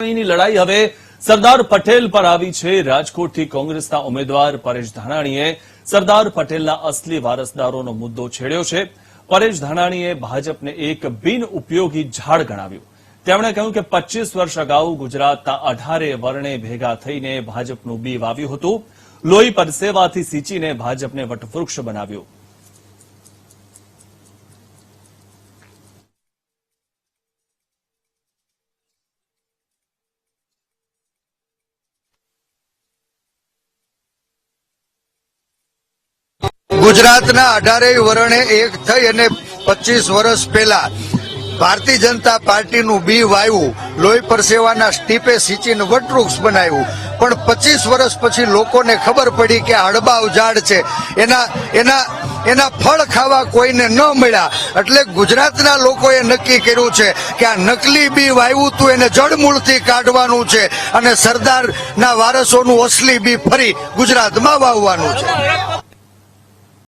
ની લડાઈ હવે સરદાર પટેલ પર આવી છે. રાજકોટથી કોંગ્રેસના ઉમેદવાર પરેશ ધાનાણીએ સરદાર પટેલના અસલી વારસદારોનો મુદ્દો છેડ્યો છે. પરેશ ધાનાણીએ ભાજપને એક બિન ઉપયોગી ઝાડ ગણાવ્યું. તેમણે કહ્યું કે પચીસ વર્ષ અગાઉ ગુજરાતના અઢારે વર્ણે ભેગા થઈને ભાજપનું બી વાવ્યું હતું. લોહી પરસેવાથી સિંચીને ભાજપને વટવૃક્ષ બનાવ્યું. ગુજરાતના અઢારેય વર્ણે એક થઈ અને પચીસ વર્ષ પહેલા ભારતીય જનતા પાર્ટીનું બી વાવ્યું લોહી પરસેવાના સ્ટીપે સિંચીને વટવૃક્ષ બનાવ્યું. પણ પચીસ વર્ષ પછી લોકોને ખબર પડી કે હડબાવ ઝાડ છે. એના એના એના ફળ ખાવા કોઈને ન મળ્યા. એટલે ગુજરાતના લોકોએ નક્કી કર્યું છે કે આ નકલી બી વાવ્યું તું એને જળમૂળથી કાઢવાનું છે અને સરદારના વારસોનું અસલી બી ફરી ગુજરાતમાં વાવવાનું છે.